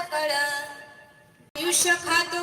सकळ आयुष्य खातो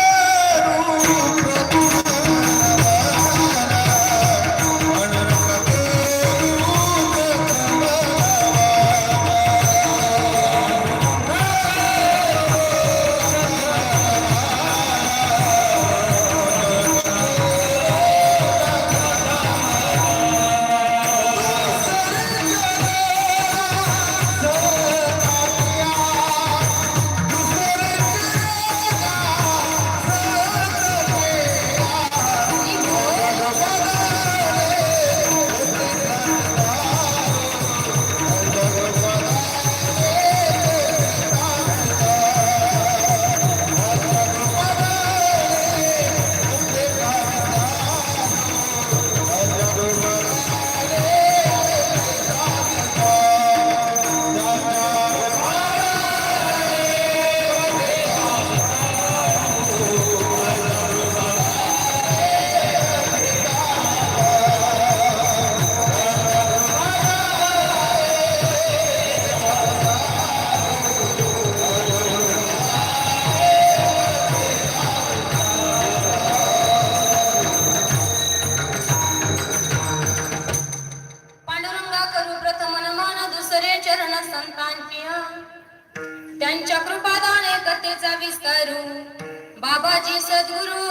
बाबाजी सद्गुरु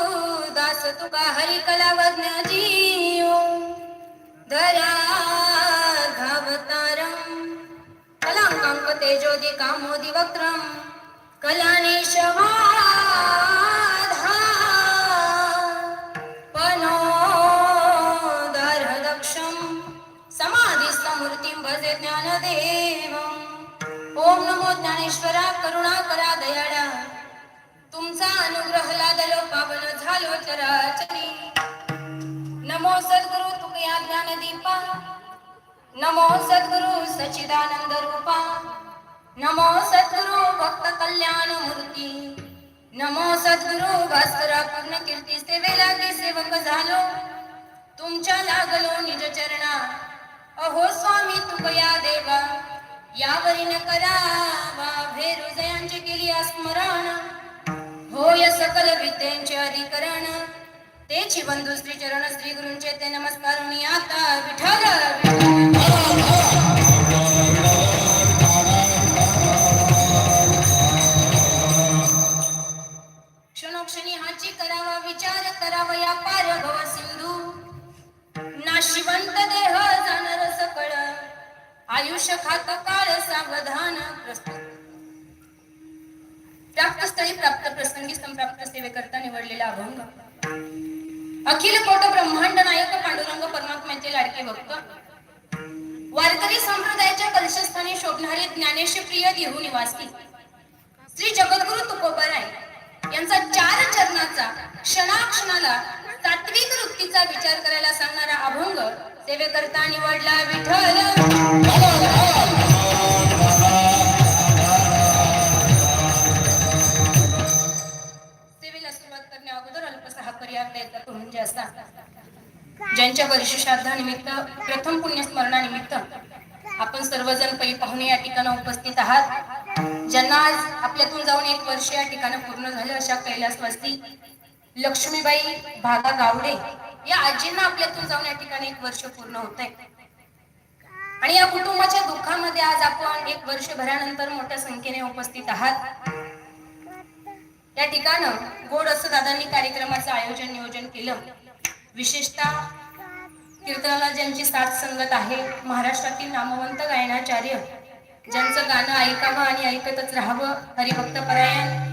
दास तुका हरी कलावज्ञ जीव. धरा घावतारम कलांकांक तेजोदी कामोदी वक्त्रम कलानेशवाधा पनोदर्हदक्षं समाधिस्तमूर्तिं भजे ज्ञानदेवम् ओम नमो ज्ञानेश्वरा करुणाकरा दयाळा. तुमचा अनुग्रह लादलो पावन झालो चराचरी. नमो सद्गुरु तुकया ज्ञानदीपा नमो सद्गुरु सचिदानंद रूपा. नमो सद्गुरु भक्त कल्याण मूर्ती. नमो सद्गुरु भास्कर पूर्ण कीर्ती सेवेला की सेवक झालो. तुमच्या लागलो निज चरणा. अहो स्वामी तुकया देवा. यावरी करा करावा भे केली स्मरण होय सकल विद्यांचे अधिकरण. तेची बंधू श्री चरण श्री गुरुंचे ते नमस्कार मी आता विठ्ठल. क्षणोक्षणी हाची करावा विचार करावा या पार भव सिंधू. नाशिवंत देह जाणार सकळ. आयुष्य खात काळ सावधान प्रस्तुत. प्राप्तस्थळी प्राप्त प्रसंगी संप्राप्त सेवेकरता निवडलेला अभंग. अखिल कोट ब्रह्मांड नायक पांडुरंग परमात्म्याचे लाडके भक्त. वारकरी संप्रदायाच्या कलशस्थानी शोभणारे ज्ञानेश्वर प्रिय देहू निवासी. श्री जगद्गुरु तुकोबराय यांचा चार चरणाचा क्षणाक्षणाला सात्विक वृत्तीचा विचार करायला सांगणारा अभंग सेवेकरता निवडला विठ्ठल. असतात. ज्यांच्या वर्ष श्राद्धानिमित्त प्रथम पुण्यस्मरणानिमित्त आपण सर्वजण पै पाहुणे या ठिकाणी उपस्थित आहात. ज्यांना आज आपल्यातून जाऊन एक वर्ष या ठिकाणी पूर्ण झालं अशा कैलासवासी लक्ष्मीबाई भागा गावडे या आजींना आपल्यातून जाऊन या ठिकाणी एक वर्ष पूर्ण होत आहे आणि या कुटुंबाच्या दुःखामध्ये आज आपण एक वर्षभरानंतर मोठ्या संख्येने उपस्थित आहात. या ठिकाणं गोड असं दादांनी कार्यक्रमाचं आयोजन नियोजन केलं. विशेषतः कीर्तनाला ज्यांची साथ संगत आहे महाराष्ट्रातील नामवंत गायनाचार्य ज्यांचं गाणं ऐकावं आणि ऐकतच राहावं हरिभक्त परायण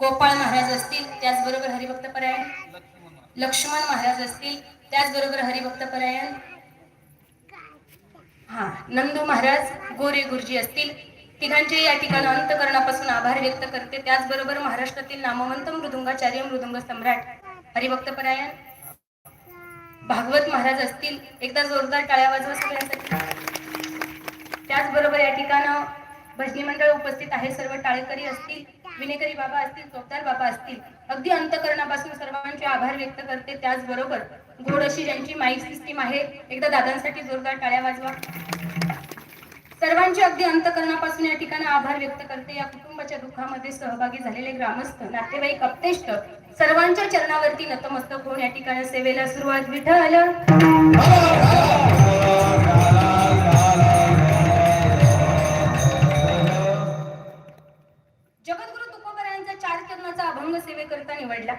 गोपाळ महाराज असतील त्याचबरोबर हरिभक्त परायण लक्ष्मण महाराज असतील त्याचबरोबर हरिभक्त परायण हा नंदू महाराज गोरे गुरुजी असतील तिघांचे या ठिकाणी अंतकरणापासून आभार व्यक्त करते. त्याचबरोबर महाराष्ट्रातील नामवंत मृदुंगाचार्य मृदुंग सम्राट हरिभक्त परायण. भागवत महाराज असतील एकदा जोरदार टाळ्या वाजवा सगळ्यांसाठी. त्याचबरोबर या ठिकाणं भजनी मंडळ उपस्थित आहे सर्व टाळेकरी असतील विनेकरी बाबा असतील चोपदार बाबा असतील अगदी अंतकरणापासून सर्वांचे आभार व्यक्त करते. त्याचबरोबर गोड अशी ज्यांची माईक सिस्टीम आहे एकदा दादांसाठी जोरदार टाळ्या वाजवा. सर्वांचे अगदी अंतकरणापासून या ठिकाणी आभार व्यक्त करते. या कुटुंबाच्या दुःखामध्ये सहभागी झालेले ग्रामस्थ नातेवाईक अपतेष्ट सर्वांच्या चरणावरती नतमस्तक होऊन या ठिकाणी सेवेला सुरुवात विठ्ठल. जगद्गुरु तुकोबरायांचा चार चरणाचा अभंग सेवेकरता निवडला.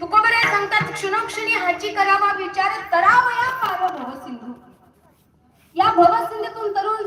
तुकोबराय सांगतात क्षणोक्षणी हाची करावा विचार करावया पाव भव सिंधू. या भव सिंधूतून तरुण